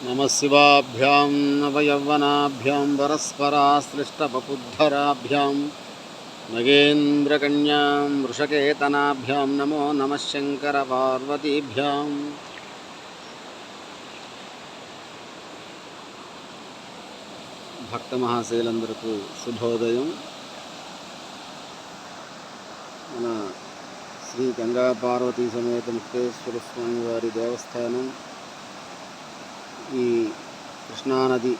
నమ శివాభ్యాం నవయౌవనాభ్యాం పరస్పరాశ్లిష్టపపుద్ధరాభ్యాం నగేంద్రకన్యాం వృషకేతనాభ్యాం నమో నమ శంకర పార్వతీభ్యాం భక్త మహాశైలందరకు శుభోదయం మన శ్రీ గంగా పార్వతీ సమేత ముక్తేశ్వర స్వామి వారి దేవస్థానం ఈ కృష్ణానది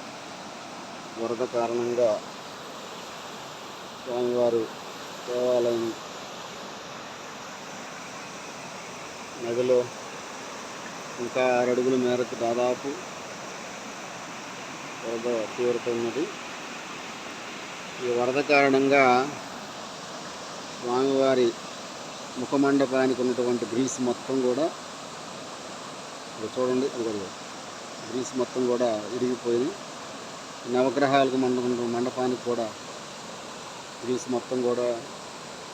వరద కారణంగా స్వామివారు దేవాలయం నదిలో ఇంకా ఆరు అడుగుల మేరకు దాదాపు వరద తీవ్రత ఉన్నది ఈ వరద కారణంగా స్వామివారి ముఖమండపానికి ఉన్నటువంటి గ్రీస్ మొత్తం కూడా చూడండి అది గ్రీస్ మొత్తం కూడా విరిగిపోయి నవగ్రహాలకు మండపం మండపానికి కూడా గ్రీస్ మొత్తం కూడా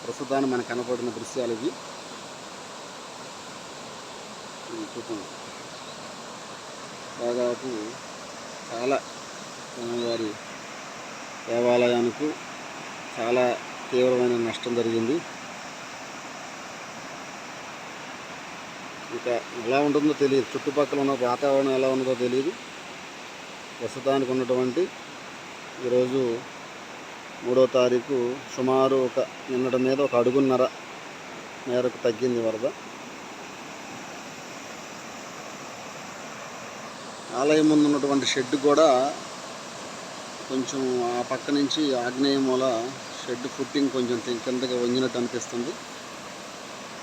ప్రస్తుతాన్ని మనకు కనపడిన దృశ్యాలు ఇవి. దాదాపు చాలా స్వామివారి దేవాలయానికి చాలా తీవ్రమైన నష్టం జరిగింది. ఇక ఎలా ఉంటుందో తెలియదు. చుట్టుపక్కల ఉన్న వాతావరణం ఎలా ఉన్నదో తెలియదు. ప్రస్తుతానికి ఉన్నటువంటి ఈరోజు మూడో తారీఖు సుమారు ఒక నిన్నటి మీద ఒక అడుగున్నర మేరకు తగ్గింది వరద. ఆలయం ముందు ఉన్నటువంటి షెడ్ కూడా కొంచెం ఆ పక్క నుంచి ఆగ్నేయం మూల షెడ్ ఫుట్టింగ్ కొంచెం కిందగా కిందకి వంగినట్టు అనిపిస్తుంది.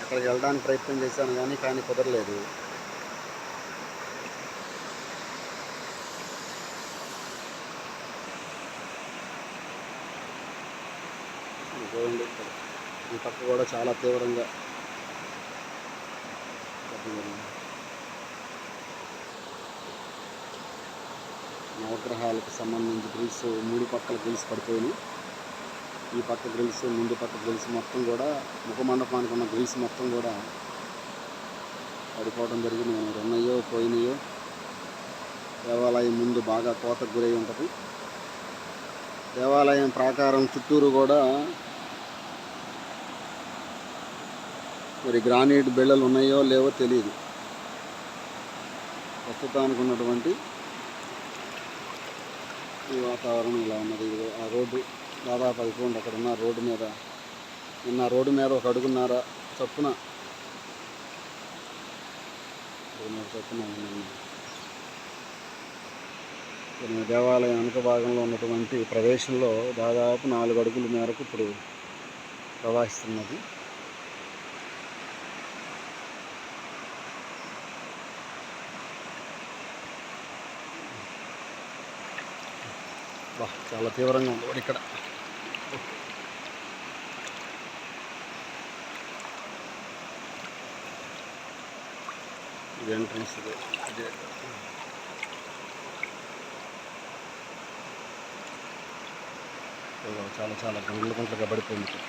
అక్కడికి వెళ్ళడానికి ప్రయత్నం చేశాను కానీ కానీ కుదరలేదు. చూడండి ఈ పక్క కూడా చాలా తీవ్రంగా నవగ్రహాలకు సంబంధించి గ్రిల్స్ మూడు పక్కల గ్రిల్స్ పడిపోయినాయి. ఈ పక్క గ్రిల్స్ ముందు పక్క గ్రిల్స్ మొత్తం కూడా ముఖ మండపానికి ఉన్న గ్రిల్స్ మొత్తం కూడా పడిపోవడం జరిగింది. మరి ఉన్నాయో పోయినాయో? దేవాలయం ముందు బాగా కోతకు గురై ఉంటుంది. దేవాలయం ప్రాకారం చుట్టూరు కూడా మరి గ్రానైట్ బిళ్ళలు ఉన్నాయో లేవో తెలియదు. ప్రస్తుతానికి ఉన్నటువంటి ఈ వాతావరణం ఇలా ఉన్నది. ఆ రోడ్డు. దాదాపు అయిపోండి అక్కడ ఉన్న రోడ్డు మీద. నిన్న రోడ్డు మీద ఒక అడుగున్నారా చొప్పున చప్పున చొప్పున దేవాలయం వెనుక భాగంలో ఉన్నటువంటి ప్రదేశంలో దాదాపు నాలుగు అడుగుల మేరకు ఇప్పుడు ప్రవహిస్తున్నది. చాలా తీవ్రంగా ఉంది ఇక్కడ. ఇది ఎంట్రన్స్ ఇదే. చాలా చాలా గుండ్ల గుంట్లుగా పడిపోయింది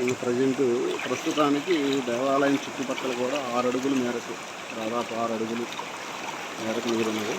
ఈ ప్రజెంట్ ప్రస్తుతానికి దేవాలయం చుట్టుపక్కల కూడా ఆరు అడుగుల మేరకు దాదాపు ఆరు అడుగులు మేరకు నీరు ఉన్నది